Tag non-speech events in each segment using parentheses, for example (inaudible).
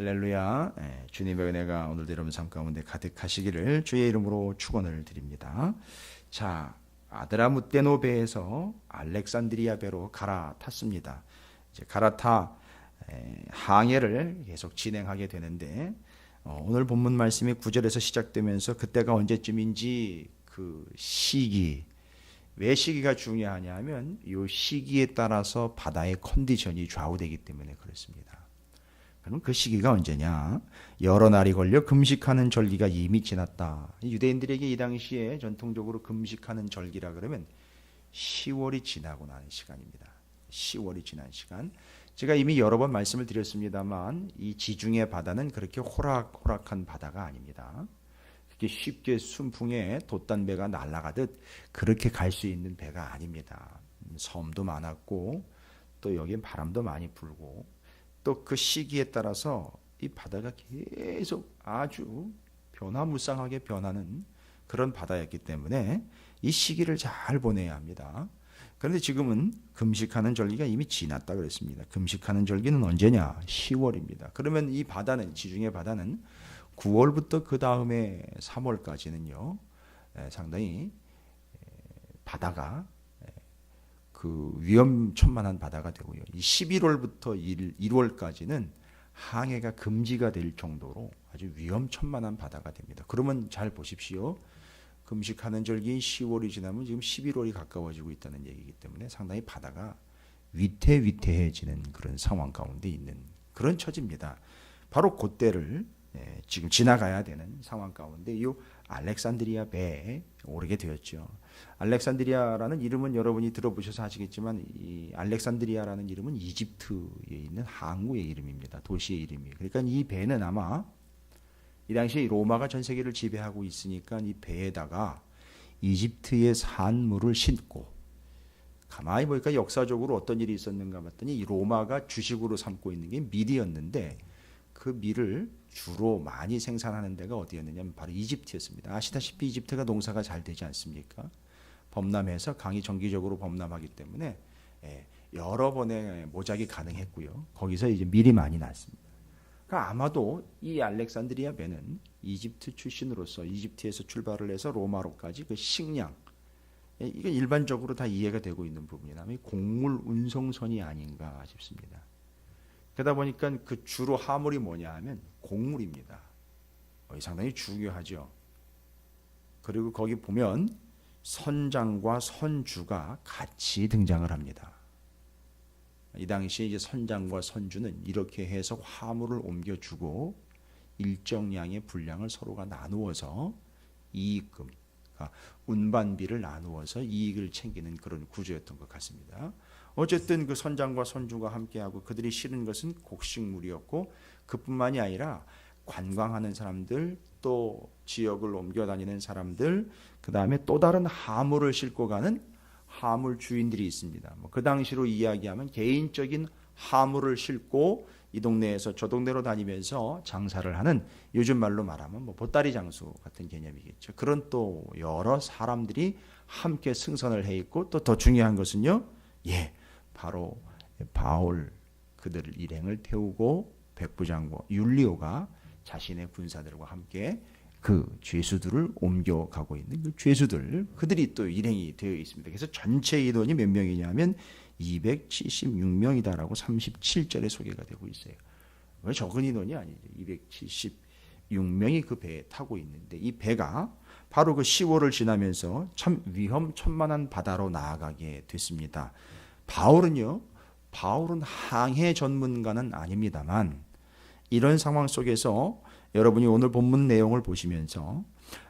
할렐루야. 예, 주님의 은혜가 오늘도 여러분 삶 가운데 가득하시기를 주의 이름으로 축원을 드립니다. 자, 아드라무테노 배에서 알렉산드리아 배로 갈아탔습니다. 이제 갈아타 에, 항해를 계속 진행하게 되는데 어, 오늘 본문 말씀이 9절에서 시작되면서 그때가 언제쯤인지 그 시기 왜 시기가 중요하냐면 이 시기에 따라서 바다의 컨디션이 좌우되기 때문에 그렇습니다. 그럼 그 시기가 언제냐? 여러 날이 걸려 금식하는 절기가 이미 지났다. 유대인들에게 이 당시에 전통적으로 금식하는 절기라 그러면 10월이 지나고 나는 시간입니다. 10월이 지난 시간. 제가 이미 여러 번 말씀을 드렸습니다만 이 지중해 바다는 그렇게 호락호락한 바다가 아닙니다. 그렇게 쉽게 순풍에 돛단배가 날아가듯 그렇게 갈 수 있는 배가 아닙니다. 섬도 많았고 또 여기엔 바람도 많이 불고 또 그 시기에 따라서 이 바다가 계속 아주 변화무쌍하게 변하는 그런 바다였기 때문에 이 시기를 잘 보내야 합니다. 그런데 지금은 금식하는 절기가 이미 지났다 그랬습니다. 금식하는 절기는 언제냐? 10월입니다. 그러면 이 바다는 지중해 바다는 9월부터 그 다음에 3월까지는요. 상당히 바다가 그 위험천만한 바다가 되고요. 이 11월부터 1, 1월까지는 항해가 금지가 될 정도로 아주 위험천만한 바다가 됩니다. 그러면 잘 보십시오. 금식하는 절기인 10월이 지나면 지금 11월이 가까워지고 있다는 얘기이기 때문에 상당히 바다가 위태위태해지는 그런 상황 가운데 있는 그런 처지입니다. 바로 그때를 예, 지금 지나가야 되는 상황 가운데 이 알렉산드리아 배에 오르게 되었죠. 알렉산드리아라는 이름은 여러분이 들어보셔서 아시겠지만 이 알렉산드리아라는 이름은 이집트에 있는 항구의 이름입니다. 도시의 이름이. 그러니까 이 배는 아마 이 당시에 로마가 전 세계를 지배하고 있으니까 이 배에다가 이집트의 산물을 싣고 가만히 보니까 역사적으로 어떤 일이 있었는가 봤더니 이 로마가 주식으로 삼고 있는 게 밀이었는데 그 밀을 주로 많이 생산하는 데가 어디였느냐면 바로 이집트였습니다. 아시다시피 이집트가 농사가 잘 되지 않습니까? 범람해서 강이 정기적으로 범람하기 때문에 예, 여러 번의 모작이 가능했고요. 거기서 이제 밀이 많이 났습니다. 그러니까 아마도 이 알렉산드리아 배는 이집트 출신으로서 이집트에서 출발을 해서 로마로까지 그 식량 예, 이게 일반적으로 다 이해가 되고 있는 부분이라면 곡물 운송선이 아닌가 싶습니다. 그러다 보니까 그 주로 화물이 뭐냐 하면 곡물입니다. 상당히 중요하죠. 그리고 거기 보면 선장과 선주가 같이 등장을 합니다. 이 당시에 이제 선장과 선주는 이렇게 해서 화물을 옮겨주고 일정량의 분량을 서로가 나누어서 이익금, 그러니까 운반비를 나누어서 이익을 챙기는 그런 구조였던 것 같습니다. 어쨌든 그 선장과 선주가 함께하고 그들이 실은 것은 곡식물이었고 그뿐만이 아니라 관광하는 사람들 또 지역을 옮겨 다니는 사람들 그 다음에 또 다른 하물을 싣고 가는 하물 주인들이 있습니다. 뭐 그 당시로 이야기하면 개인적인 하물을 싣고 이 동네에서 저 동네로 다니면서 장사를 하는 요즘 말로 말하면 뭐 보따리 장수 같은 개념이겠죠. 그런 또 여러 사람들이 함께 승선을 해 있고 또 더 중요한 것은요. 예. 바로 바울 그들을 일행을 태우고 백부장과 율리오가 자신의 군사들과 함께 그 죄수들을 옮겨가고 있는 그 죄수들 그들이 또 일행이 되어 있습니다. 그래서 전체 인원이 몇 명이냐면 276명이다라고 37절에 소개가 되고 있어요. 적은 인원이 아니죠. 276명이 그 배에 타고 있는데 이 배가 바로 그 10월을 지나면서 참 위험천만한 바다로 나아가게 됐습니다. 바울은요, 바울은 항해 전문가는 아닙니다만 이런 상황 속에서 여러분이 오늘 본문 내용을 보시면서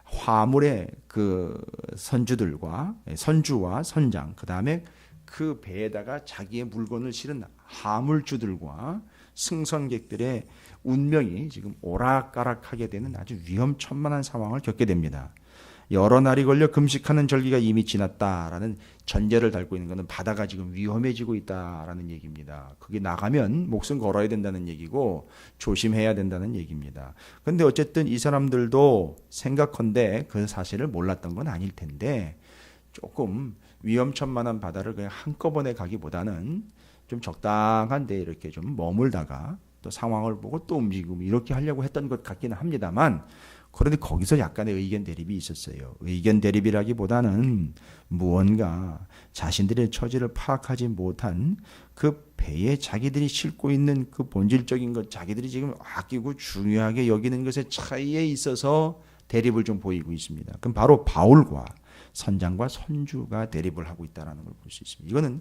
화물의 그 선주들과 선주와 선장 그 다음에 그 배에다가 자기의 물건을 실은 하물주들과 승선객들의 운명이 지금 오락가락하게 되는 아주 위험천만한 상황을 겪게 됩니다. 여러 날이 걸려 금식하는 절기가 이미 지났다라는 전제를 달고 있는 것은 바다가 지금 위험해지고 있다라는 얘기입니다. 그게 나가면 목숨 걸어야 된다는 얘기고 조심해야 된다는 얘기입니다. 근데 어쨌든 이 사람들도 생각컨대 그 사실을 몰랐던 건 아닐 텐데 조금 위험천만한 바다를 그냥 한꺼번에 가기보다는 좀 적당한 데 이렇게 좀 머물다가 또 상황을 보고 또 움직이고 이렇게 하려고 했던 것 같기는 합니다만 그런데 거기서 약간의 의견 대립이 있었어요. 의견 대립이라기보다는 무언가 자신들의 처지를 파악하지 못한 그 배에 자기들이 싣고 있는 그 본질적인 것, 자기들이 지금 아끼고 중요하게 여기는 것의 차이에 있어서 대립을 좀 보이고 있습니다. 그럼 바로 바울과 선장과 선주가 대립을 하고 있다는 걸 볼 수 있습니다. 이거는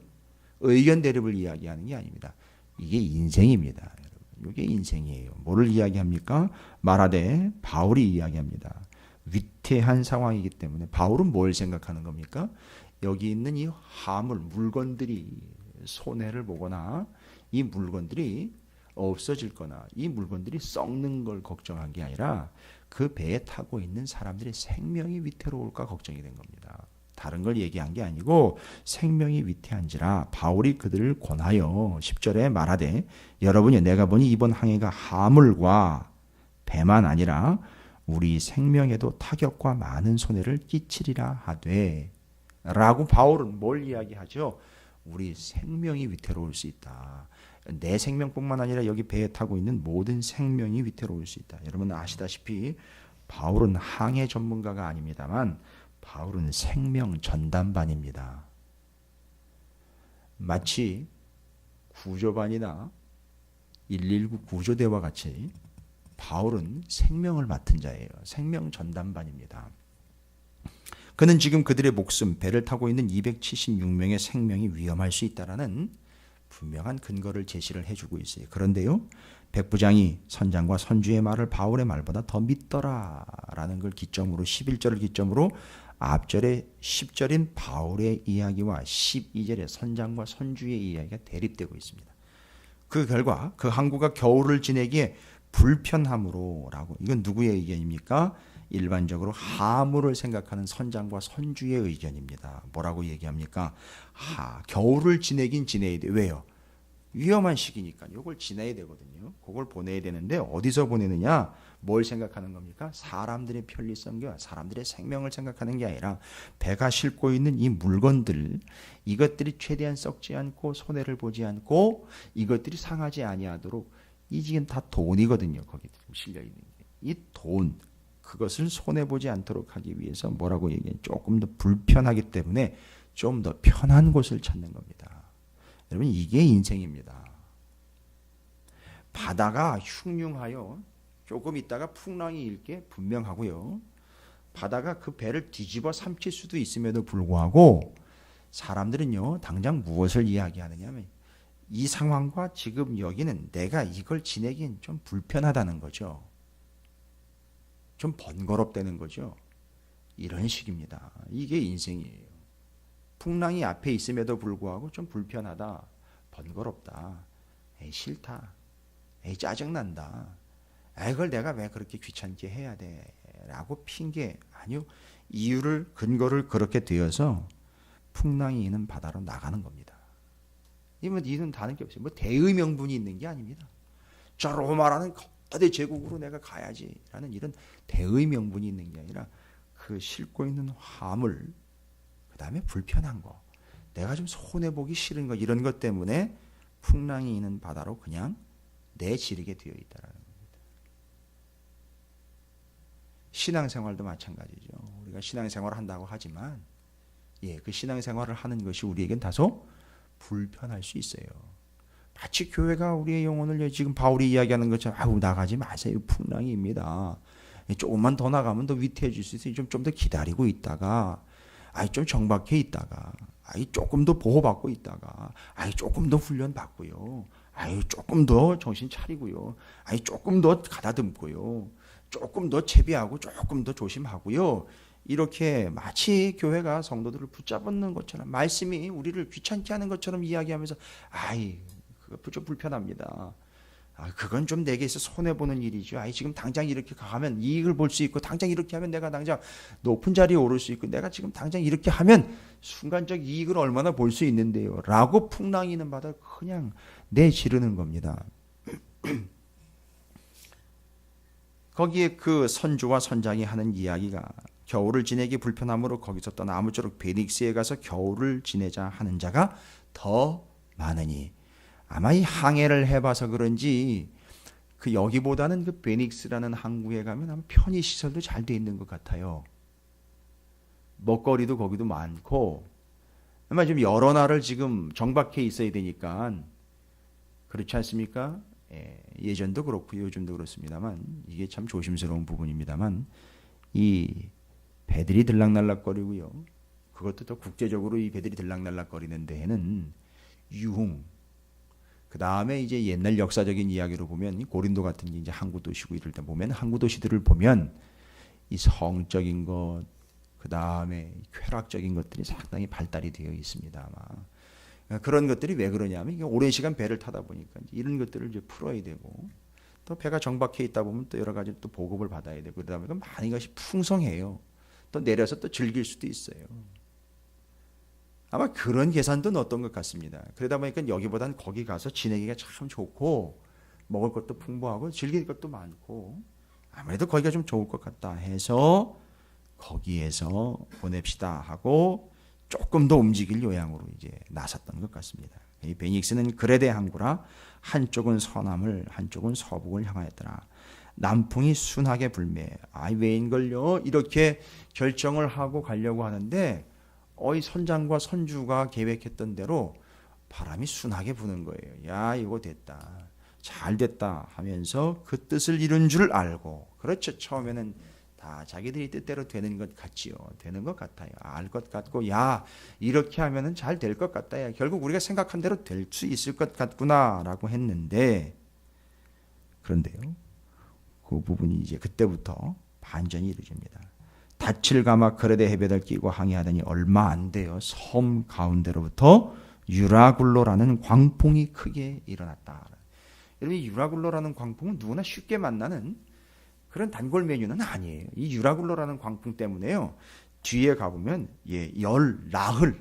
의견 대립을 이야기하는 게 아닙니다. 이게 인생입니다. 이게 인생이에요. 뭐를 이야기합니까? 말하되 바울이 이야기합니다. 위태한 상황이기 때문에 바울은 뭘 생각하는 겁니까? 여기 있는 이 화물 물건들이 손해를 보거나 이 물건들이 없어질 거나 이 물건들이 썩는 걸 걱정한 게 아니라 그 배에 타고 있는 사람들의 생명이 위태로울까 걱정이 된 겁니다. 다른 걸 얘기한 게 아니고 생명이 위태한지라 바울이 그들을 권하여 10절에 말하되 여러분이 내가 보니 이번 항해가 하물과 배만 아니라 우리 생명에도 타격과 많은 손해를 끼치리라 하되 라고 바울은 뭘 이야기하죠? 우리 생명이 위태로울 수 있다. 내 생명뿐만 아니라 여기 배에 타고 있는 모든 생명이 위태로울 수 있다. 여러분 아시다시피 바울은 항해 전문가가 아닙니다만 바울은 생명 전담반입니다. 마치 구조반이나 119 구조대와 같이 바울은 생명을 맡은 자예요. 생명 전담반입니다. 그는 지금 그들의 목숨, 배를 타고 있는 276명의 생명이 위험할 수 있다라는 분명한 근거를 제시를 해주고 있어요. 그런데요, 백부장이 선장과 선주의 말을 바울의 말보다 더 믿더라라는 걸 기점으로 11절을 기점으로 앞절의 10절인 바울의 이야기와 12절의 선장과 선주의 이야기가 대립되고 있습니다. 그 결과 그 항구가 겨울을 지내기에 불편함으로라고 이건 누구의 의견입니까? 일반적으로 하물을 생각하는 선장과 선주의 의견입니다. 뭐라고 얘기합니까? 하, 겨울을 지내긴 지내야 돼. 왜요? 위험한 시기니까 이걸 지내야 되거든요. 그걸 보내야 되는데 어디서 보내느냐? 뭘 생각하는 겁니까? 사람들의 편리성과 사람들의 생명을 생각하는 게 아니라 배가 싣고 있는 이 물건들 이것들이 최대한 썩지 않고 손해를 보지 않고 이것들이 상하지 아니하도록 이 지금 다 돈이거든요. 거기 실려 있는 게. 이 돈, 그것을 손해 보지 않도록 하기 위해서 뭐라고 얘기해? 조금 더 불편하기 때문에 좀 더 편한 곳을 찾는 겁니다. 여러분 이게 인생입니다. 바다가 흉흉하여 조금 있다가 풍랑이 일게 분명하고요. 바다가 그 배를 뒤집어 삼킬 수도 있음에도 불구하고 사람들은요 당장 무엇을 이야기하느냐면 이 상황과 지금 여기는 내가 이걸 지내긴 좀 불편하다는 거죠. 좀 번거롭다는 거죠. 이런 식입니다. 이게 인생이에요. 풍랑이 앞에 있음에도 불구하고 좀 불편하다, 번거롭다, 에이, 싫다, 에이, 짜증난다. 아, 이걸 내가 왜 그렇게 귀찮게 해야 돼? 라고 핑계, 아니요. 이유를, 근거를 그렇게 되어서 풍랑이 있는 바다로 나가는 겁니다. 이건 이는 다른 게 없어요. 뭐 대의 명분이 있는 게 아닙니다. 저 로마라는 거대 제국으로 내가 가야지라는 이런 대의 명분이 있는 게 아니라 그 싣고 있는 화물, 그 다음에 불편한 거, 내가 좀 손해 보기 싫은 거 이런 것 때문에 풍랑이 있는 바다로 그냥 내지르게 되어 있다라는 겁니다. 신앙생활도 마찬가지죠. 우리가 신앙생활을 한다고 하지만 예, 그 신앙생활을 하는 것이 우리에겐 다소 불편할 수 있어요. 마치 교회가 우리의 영혼을 지금 바울이 이야기하는 것처럼 아우 나가지 마세요 풍랑입니다. 조금만 더 나가면 더 위태해질 수 있어요. 좀좀 더 기다리고 있다가 아이 좀 정박해 있다가 아이 조금 더 보호받고 있다가 아이 조금 더 훈련 받고요. 아이 조금 더 정신 차리고요. 아이 조금 더 가다듬고요. 조금 더 채비하고 조금 더 조심하고요. 이렇게 마치 교회가 성도들을 붙잡는 것처럼 말씀이 우리를 귀찮게 하는 것처럼 이야기하면서 아이 그거 좀 불편합니다. 아, 그건 좀 내게 있어 손해 보는 일이죠. 아이 지금 당장 이렇게 가면 이익을 볼 수 있고 당장 이렇게 하면 내가 당장 높은 자리에 오를 수 있고 내가 지금 당장 이렇게 하면 순간적 이익을 얼마나 볼 수 있는데요라고 풍랑이는 바다 그냥 내지르는 겁니다. (clears throat) 거기에 그 선주와 선장이 하는 이야기가 겨울을 지내기 불편함으로 거기서 떠나 아무쪼록 베닉스에 가서 겨울을 지내자 하는 자가 더 많으니 아마 이 항해를 해봐서 그런지 그 여기보다는 그 베닉스라는 항구에 가면 아마 편의 시설도 잘 돼 있는 것 같아요. 먹거리도 거기도 많고 아마 좀 여러 날을 지금 정박해 있어야 되니까 그렇지 않습니까? 예, 예전도 그렇고 요즘도 그렇습니다만 이게 참 조심스러운 부분입니다만 이 배들이 들락날락거리고요. 그것도 더 국제적으로 이 배들이 들락날락거리는 데에는 유흥 그 다음에 이제 옛날 역사적인 이야기로 보면 이 고린도 같은 게 이제 항구 도시고 이럴 때 보면 항구 도시들을 보면 이 성적인 것, 그 다음에 쾌락적인 것들이 상당히 발달이 되어 있습니다. 아마 그런 것들이 왜 그러냐면 오랜 시간 배를 타다 보니까 이런 것들을 이제 풀어야 되고 또 배가 정박해 있다 보면 또 여러 가지 또 보급을 받아야 되고 그러다 보니까 많은 것이 풍성해요. 또 내려서 또 즐길 수도 있어요. 아마 그런 계산도 넣었던 것 같습니다. 그러다 보니까 여기보다는 거기 가서 지내기가 참 좋고 먹을 것도 풍부하고 즐길 것도 많고 아무래도 거기가 좀 좋을 것 같다 해서 거기에서 보냅시다 하고 조금 더 움직일 요양으로 이제 나섰던 것 같습니다. 이 베닉스는 그레데 항구라 한쪽은 서남을 한쪽은 서북을 향하였더라. 남풍이 순하게 불매. 아이 왜인걸요? 이렇게 결정을 하고 가려고 하는데 어이 선장과 선주가 계획했던 대로 바람이 순하게 부는 거예요. 야 이거 됐다. 잘 됐다 하면서 그 뜻을 이룬 줄 알고 그렇죠. 처음에는 다 자기들이 뜻대로 되는 것 같지요. 되는 것 같아요. 알 것 같고 야 이렇게 하면은 잘 될 것 같다. 야 결국 우리가 생각한 대로 될 수 있을 것 같구나 라고 했는데 그런데요. 그 부분이 이제 그때부터 반전이 이루어집니다. 다칠 가마 그레데 해변을 끼고 항해하더니 얼마 안 돼요. 섬 가운데로부터 유라굴로라는 광풍이 크게 일어났다. 여러분 유라굴로라는 광풍은 누구나 쉽게 만나는 그런 단골 메뉴는 아니에요. 이 유라굴로라는 광풍 때문에요. 뒤에 가보면 예, 열 나흘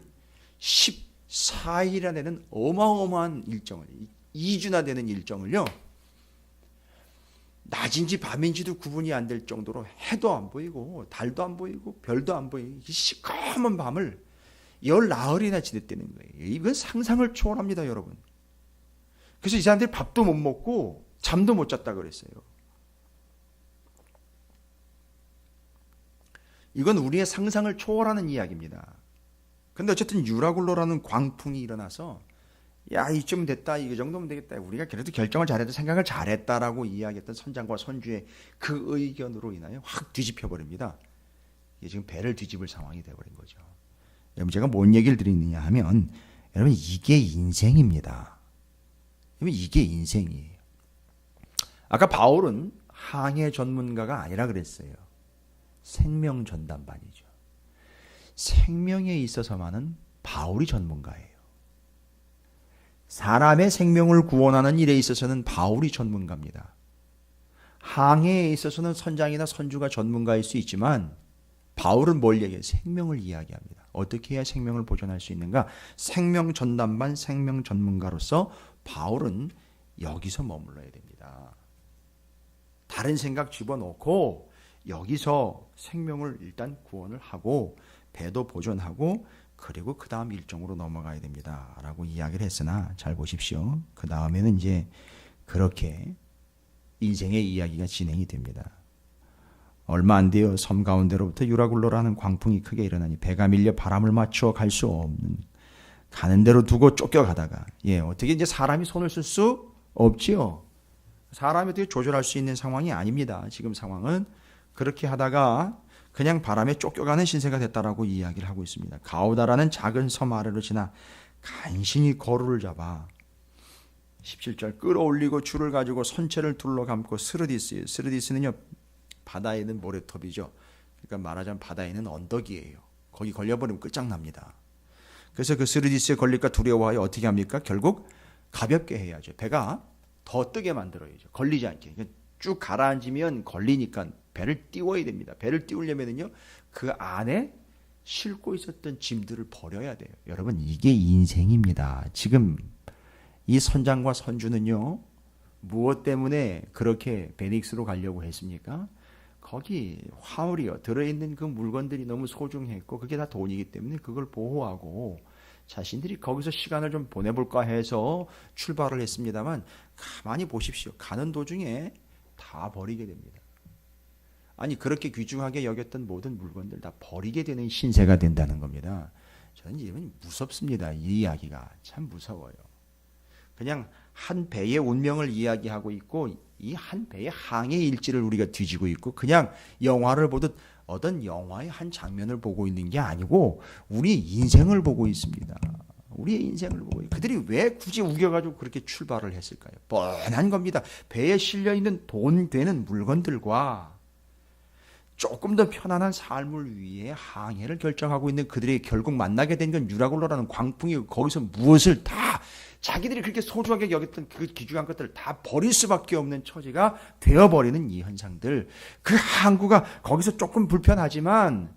14일이나 되는 어마어마한 일정을 2주나 되는 일정을요. 낮인지 밤인지도 구분이 안 될 정도로 해도 안 보이고 달도 안 보이고 별도 안 보이고 시커먼 밤을 열 나흘이나 지냈다는 거예요. 이건 상상을 초월합니다, 여러분. 그래서 이 사람들이 밥도 못 먹고 잠도 못 잤다 그랬어요. 이건 우리의 상상을 초월하는 이야기입니다. 근데 어쨌든 유라굴로라는 광풍이 일어나서 야 이쯤 됐다 이 정도면 되겠다 우리가 그래도 결정을 잘했다 생각을 잘했다라고 이야기했던 선장과 선주의 그 의견으로 인하여 확 뒤집혀 버립니다. 이게 지금 배를 뒤집을 상황이 되어버린 거죠. 여러분 제가 뭔 얘기를 드리느냐 하면 여러분 이게 인생입니다. 여러분 이게 인생이에요. 아까 바울은 항해 전문가가 아니라 그랬어요. 생명 전담반이죠. 생명에 있어서만은 바울이 전문가예요. 사람의 생명을 구원하는 일에 있어서는 바울이 전문가입니다. 항해에 있어서는 선장이나 선주가 전문가일 수 있지만 바울은 뭘 얘기해요? 생명을 이야기합니다. 어떻게 해야 생명을 보존할 수 있는가? 생명 전담반 생명 전문가로서 바울은 여기서 머물러야 됩니다. 다른 생각 집어넣고 여기서 생명을 일단 구원을 하고 배도 보존하고 그리고 그 다음 일정으로 넘어가야 됩니다. 라고 이야기를 했으나 잘 보십시오. 그 다음에는 이제 그렇게 인생의 이야기가 진행이 됩니다. 얼마 안 돼요. 섬 가운데로부터 유라굴로라는 광풍이 크게 일어나니 배가 밀려 바람을 맞추어 갈수 없는 가는 대로 두고 쫓겨가다가 예 어떻게 이제 사람이 손을 쓸 수 없지요. 사람이 어떻게 조절할 수 있는 상황이 아닙니다. 지금 상황은 그렇게 하다가 그냥 바람에 쫓겨가는 신세가 됐다라고 이야기를 하고 있습니다. 가오다라는 작은 섬 아래로 지나 간신히 거루를 잡아 17절 끌어올리고 줄을 가지고 선체를 둘러 감고 스르디스 스르디스는요 바다에 있는 모래톱이죠. 그러니까 말하자면 바다에 있는 언덕이에요. 거기 걸려버리면 끝장납니다. 그래서 그 스르디스에 걸릴까 두려워하여 어떻게 합니까? 결국 가볍게 해야죠. 배가 더 뜨게 만들어야죠. 걸리지 않게. 쭉 가라앉으면 걸리니까 배를 띄워야 됩니다. 배를 띄우려면은요, 그 안에 싣고 있었던 짐들을 버려야 돼요. 여러분, 이게 인생입니다. 지금 이 선장과 선주는요, 무엇 때문에 그렇게 베닉스로 가려고 했습니까? 거기 화물이요. 들어있는 그 물건들이 너무 소중했고, 그게 다 돈이기 때문에 그걸 보호하고, 자신들이 거기서 시간을 좀 보내볼까 해서 출발을 했습니다만 가만히 보십시오. 가는 도중에 다 버리게 됩니다. 아니 그렇게 귀중하게 여겼던 모든 물건들 다 버리게 되는 신세가 된다는 겁니다. 저는 이건 무섭습니다. 이 이야기가 참 무서워요. 그냥 한 배의 운명을 이야기하고 있고 이 한 배의 항해 일지를 우리가 뒤지고 있고 그냥 영화를 보듯 어떤 영화의 한 장면을 보고 있는 게 아니고 우리 인생을 보고 있습니다. 우리의 인생을 보고 그들이 왜 굳이 우겨가지고 그렇게 출발을 했을까요? 뻔한 겁니다. 배에 실려 있는 돈 되는 물건들과 조금 더 편안한 삶을 위해 항해를 결정하고 있는 그들이 결국 만나게 된 건 유라굴로라는 광풍이 거기서 무엇을 다 자기들이 그렇게 소중하게 여겼던 그 귀중한 것들을 다 버릴 수밖에 없는 처지가 되어버리는 이 현상들. 그 항구가 거기서 조금 불편하지만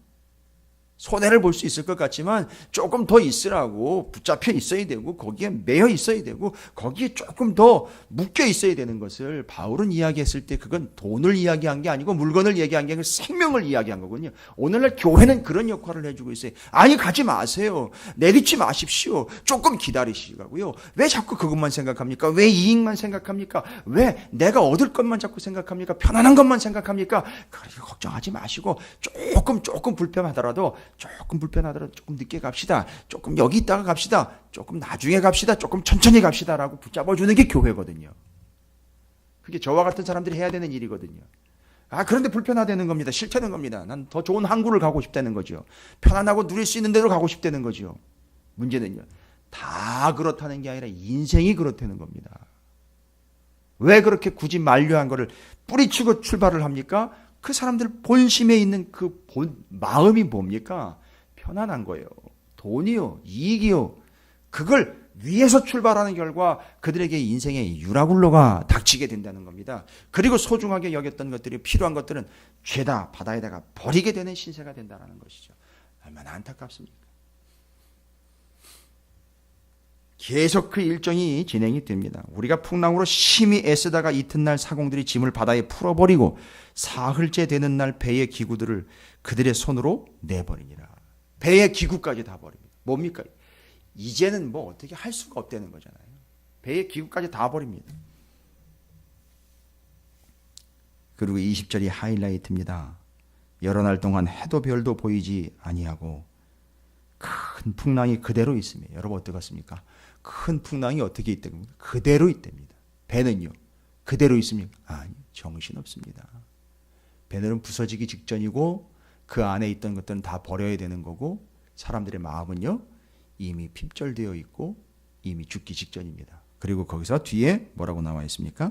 손해를 볼 수 있을 것 같지만 조금 더 있으라고 붙잡혀 있어야 되고 거기에 매여 있어야 되고 거기에 조금 더 묶여 있어야 되는 것을 바울은 이야기했을 때 그건 돈을 이야기한 게 아니고 물건을 얘기한 게 아니고 생명을 이야기한 거군요. 오늘날 교회는 그런 역할을 해주고 있어요. 아니 가지 마세요. 내리지 마십시오. 조금 기다리시라고요. 왜 자꾸 그것만 생각합니까? 왜 이익만 생각합니까? 왜 내가 얻을 것만 자꾸 생각합니까? 편안한 것만 생각합니까? 그래 걱정하지 마시고 조금 조금 불편하더라도 조금 불편하더라도 조금 늦게 갑시다. 조금 여기 있다가 갑시다. 조금 나중에 갑시다. 조금 천천히 갑시다라고 붙잡아 주는 게 교회거든요. 그게 저와 같은 사람들이 해야 되는 일이거든요. 아, 그런데 불편하다는 겁니다. 싫다는 겁니다. 난 더 좋은 항구를 가고 싶다는 거죠. 편안하고 누릴 수 있는 대로 가고 싶다는 거죠. 문제는요. 다 그렇다는 게 아니라 인생이 그렇다는 겁니다. 왜 그렇게 굳이 만류한 거를 뿌리치고 출발을 합니까? 그 사람들 본심에 있는 그 본 마음이 뭡니까? 편안한 거예요. 돈이요, 이익이요. 그걸 위에서 출발하는 결과 그들에게 인생의 유라굴로가 닥치게 된다는 겁니다. 그리고 소중하게 여겼던 것들이 필요한 것들은 죄다 바다에다가 버리게 되는 신세가 된다는 것이죠. 얼마나 안타깝습니까? 계속 그 일정이 진행이 됩니다. 우리가 풍랑으로 심히 애쓰다가 이튿날 사공들이 짐을 바다에 풀어버리고 사흘째 되는 날 배의 기구들을 그들의 손으로 내버리니라. 배의 기구까지 다 버립니다. 뭡니까? 이제는 뭐 어떻게 할 수가 없다는 거잖아요. 배의 기구까지 다 버립니다. 그리고 20절이 하이라이트입니다. 여러 날 동안 해도 별도 보이지 아니하고 큰 풍랑이 그대로 있습니다. 여러분 어떻습니까? 큰 풍랑이 어떻게 있다고 그대로 있답니다. 배는요. 그대로 있습니까? 아니, 정신 없습니다. 배는 부서지기 직전이고 그 안에 있던 것들은 다 버려야 되는 거고 사람들의 마음은요. 이미 핍절되어 있고 이미 죽기 직전입니다. 그리고 거기서 뒤에 뭐라고 나와 있습니까?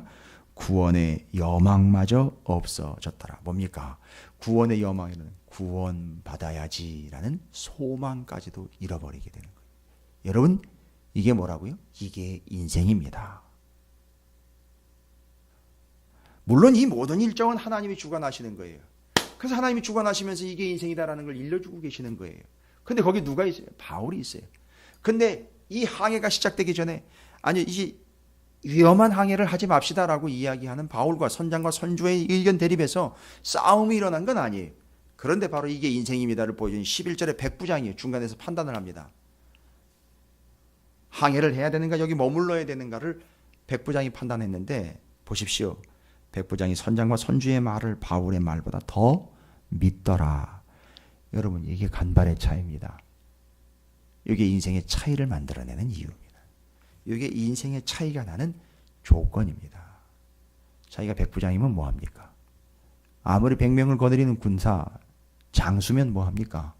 구원의 여망마저 없어졌더라. 뭡니까? 구원의 여망에는 구원 받아야지라는 소망까지도 잃어버리게 되는 거예요. 여러분 이게 뭐라고요? 이게 인생입니다. 물론 이 모든 일정은 하나님이 주관하시는 거예요. 그래서 하나님이 주관하시면서 이게 인생이다라는 걸 일러주고 계시는 거예요. 근데 거기 누가 있어요? 바울이 있어요. 근데 이 항해가 시작되기 전에 아니 이 위험한 항해를 하지 맙시다라고 이야기하는 바울과 선장과 선주의 의견 대립에서 싸움이 일어난 건 아니에요. 그런데 바로 이게 인생입니다를 보여주는 11절의 백부장이 중간에서 판단을 합니다. 항해를 해야 되는가 여기 머물러야 되는가를 백부장이 판단했는데 보십시오. 백부장이 선장과 선주의 말을 바울의 말보다 더 믿더라. 여러분 이게 간발의 차이입니다. 이게 인생의 차이를 만들어내는 이유입니다. 이게 인생의 차이가 나는 조건입니다. 자기가 백부장이면 뭐합니까? 아무리 백명을 거느리는 군사 장수면 뭐합니까?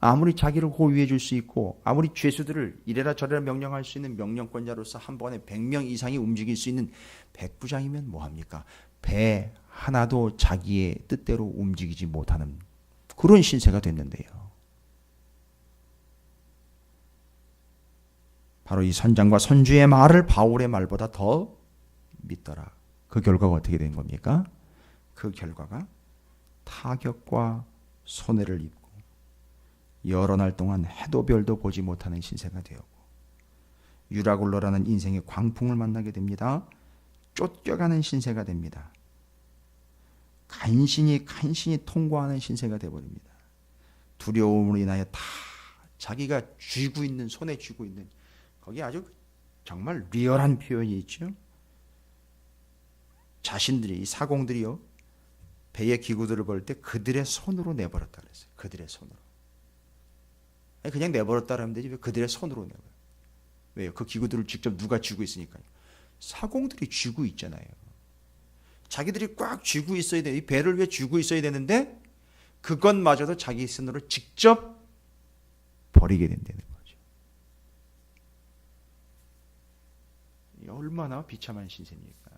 아무리 자기를 호위해 줄 수 있고 아무리 죄수들을 이래라 저래라 명령할 수 있는 명령권자로서 한 번에 100명 이상이 움직일 수 있는 백부장이면 뭐 합니까? 배 하나도 자기의 뜻대로 움직이지 못하는 그런 신세가 됐는데요. 바로 이 선장과 선주의 말을 바울의 말보다 더 믿더라. 그 결과가 어떻게 된 겁니까? 그 결과가 타격과 손해를 입고 여러 날 동안 해도 별도 보지 못하는 신세가 되었고 유라굴로라는 인생의 광풍을 만나게 됩니다. 쫓겨가는 신세가 됩니다. 간신히 간신히 통과하는 신세가 되어버립니다. 두려움으로 인하여 다 자기가 쥐고 있는 손에 쥐고 있는 거기 아주 정말 리얼한 표현이 있죠. 자신들이 사공들이요 배의 기구들을 볼 때 그들의 손으로 내버렸다 그랬어요. 그들의 손으로. 그냥 내버렸다 하면 되지 왜 그들의 손으로 내버려? 왜요? 그 기구들을 직접 누가 쥐고 있으니까요. 사공들이 쥐고 있잖아요. 자기들이 꽉 쥐고 있어야 돼. 이 배를 왜 쥐고 있어야 되는데 그것마저도 자기 손으로 직접 버리게 된다는 거죠. 이 얼마나 비참한 신세입니까?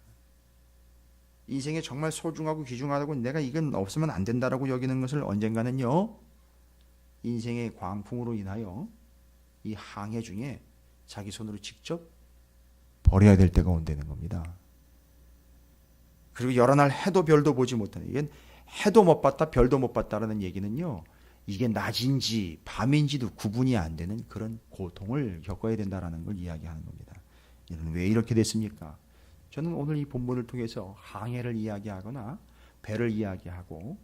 인생에 정말 소중하고 귀중하다고 내가 이건 없으면 안 된다라고 여기는 것을 언젠가는요. 인생의 광풍으로 인하여 이 항해 중에 자기 손으로 직접 버려야 될 때가 온다는 겁니다. 그리고 여러 날 해도 별도 보지 못하는 이건 해도 못 봤다 별도 못 봤다라는 얘기는요. 이게 낮인지 밤인지도 구분이 안 되는 그런 고통을 겪어야 된다라는 걸 이야기하는 겁니다. 이는 왜 이렇게 됐습니까? 저는 오늘 이 본문을 통해서 항해를 이야기하거나 배를 이야기하고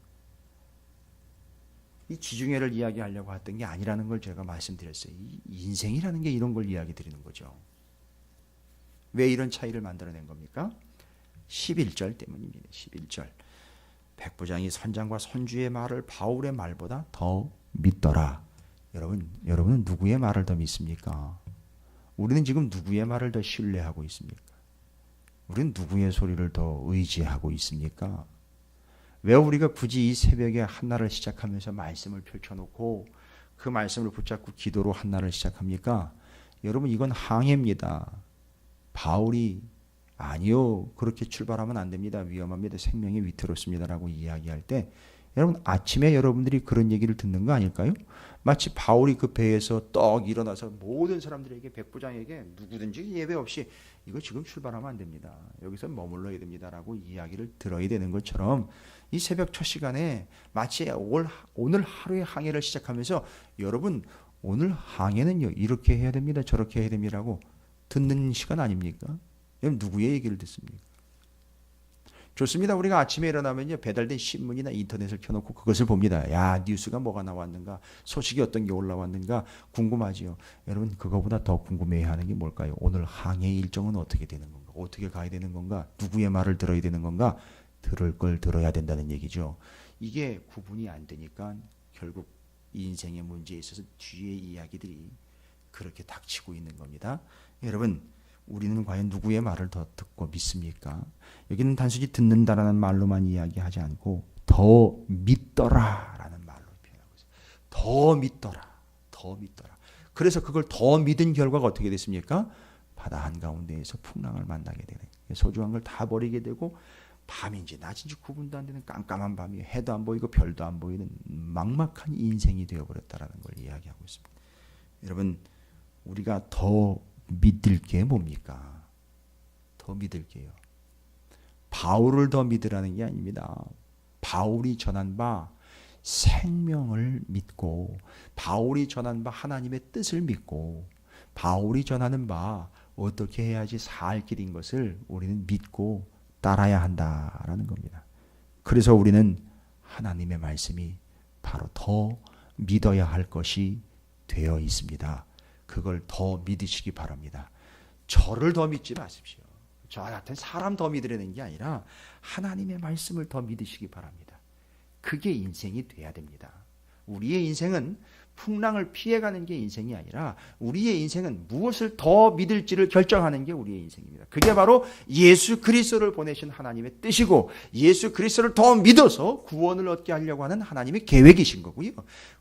이 지중해를 이야기하려고 했던 게 아니라는 걸 제가 말씀드렸어요. 이 인생이라는 게 이런 걸 이야기 드리는 거죠. 왜 이런 차이를 만들어낸 겁니까? 11절 때문입니다. 11절. 백부장이 선장과 선주의 말을 바울의 말보다 더 믿더라. 여러분, 여러분은 누구의 말을 더 믿습니까? 우리는 지금 누구의 말을 더 신뢰하고 있습니까? 우리는 누구의 소리를 더 의지하고 있습니까? 왜 우리가 굳이 이 새벽에 한날을 시작하면서 말씀을 펼쳐놓고 그 말씀을 붙잡고 기도로 한날을 시작합니까? 여러분 이건 항해입니다. 바울이 아니요 그렇게 출발하면 안 됩니다. 위험합니다. 생명이 위태롭습니다라고 이야기할 때 여러분 아침에 여러분들이 그런 얘기를 듣는 거 아닐까요? 마치 바울이 그 배에서 떡 일어나서 모든 사람들에게 백부장에게 누구든지 예배 없이 이거 지금 출발하면 안 됩니다. 여기서 머물러야 됩니다라고 이야기를 들어야 되는 것처럼 이 새벽 첫 시간에 마치 올, 오늘 하루의 항해를 시작하면서 여러분 오늘 항해는요 이렇게 해야 됩니다 저렇게 해야 됩니다라고 듣는 시간 아닙니까? 여러분 누구의 얘기를 듣습니까? 좋습니다. 우리가 아침에 일어나면요 배달된 신문이나 인터넷을 켜놓고 그것을 봅니다. 야 뉴스가 뭐가 나왔는가, 소식이 어떤 게 올라왔는가 궁금하지요. 여러분 그거보다 더 궁금해하는 게 뭘까요? 오늘 항해 일정은 어떻게 되는 건가, 어떻게 가야 되는 건가, 누구의 말을 들어야 되는 건가, 들을 걸 들어야 된다는 얘기죠. 이게 구분이 안 되니까 결국 인생의 문제에 있어서 뒤에 이야기들이 그렇게 닥치고 있는 겁니다. 여러분 우리는 과연 누구의 말을 더 듣고 믿습니까? 여기는 단순히 듣는다라는 말로만 이야기하지 않고 더 믿더라라는 말로 표현하고 있어요. 더 믿더라. 더 믿더라. 그래서 그걸 더 믿은 결과가 어떻게 됐습니까? 바다 한가운데에서 풍랑을 만나게 되는 소중한 걸 다 버리게 되고 밤인지 낮인지 구분도 안 되는 깜깜한 밤이 해도 안 보이고 별도 안 보이는 막막한 인생이 되어버렸다라는 걸 이야기하고 있습니다. 여러분 우리가 더 믿을 게 뭡니까? 더 믿을 게요. 바울을 더 믿으라는 게 아닙니다. 바울이 전한 바 생명을 믿고 바울이 전한 바 하나님의 뜻을 믿고 바울이 전하는 바 어떻게 해야지 살 길인 것을 우리는 믿고 따라야 한다라는 겁니다. 그래서 우리는 하나님의 말씀이 바로 더 믿어야 할 것이 되어 있습니다. 그걸 더 믿으시기 바랍니다. 저를 더 믿지 마십시오. 저 같은 사람 더 믿으려는 게 아니라 하나님의 말씀을 더 믿으시기 바랍니다. 그게 인생이 돼야 됩니다. 우리의 인생은 풍랑을 피해가는 게 인생이 아니라 우리의 인생은 무엇을 더 믿을지를 결정하는 게 우리의 인생입니다. 그게 바로 예수 그리스도를 보내신 하나님의 뜻이고 예수 그리스도를 더 믿어서 구원을 얻게 하려고 하는 하나님의 계획이신 거고요.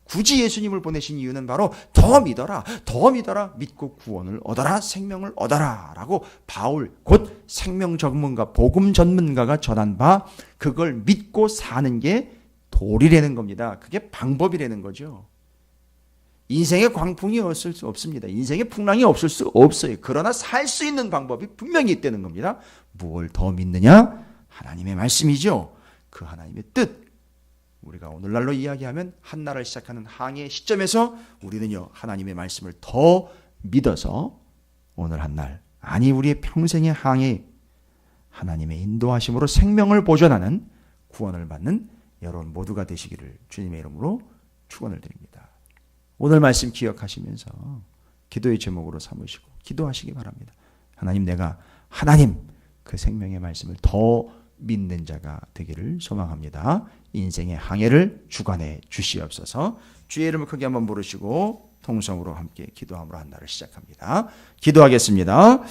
굳이 예수님을 보내신 이유는 바로 더 믿어라, 더 믿어라, 믿고 구원을 얻어라, 생명을 얻어라 라고 바울 곧 생명 전문가, 복음 전문가가 전한 바 그걸 믿고 사는 게 도리라는 겁니다. 그게 방법이라는 거죠. 인생의 광풍이 없을 수 없습니다. 인생의 풍랑이 없을 수 없어요. 그러나 살 수 있는 방법이 분명히 있다는 겁니다. 무엇을 더 믿느냐? 하나님의 말씀이죠. 그 하나님의 뜻. 우리가 오늘날로 이야기하면 한나라를 시작하는 항해 시점에서 우리는요, 하나님의 말씀을 더 믿어서 오늘 한 날, 아니 우리의 평생의 항해, 하나님의 인도하심으로 생명을 보존하는 구원을 받는 여러분 모두가 되시기를 주님의 이름으로 축원을 드립니다. 오늘 말씀 기억하시면서 기도의 제목으로 삼으시고 기도하시기 바랍니다. 하나님 내가 하나님 그 생명의 말씀을 더 믿는 자가 되기를 소망합니다. 인생의 항해를 주관해 주시옵소서. 주의 이름을 크게 한번 부르시고 통성으로 함께 기도함으로 한 날을 시작합니다. 기도하겠습니다.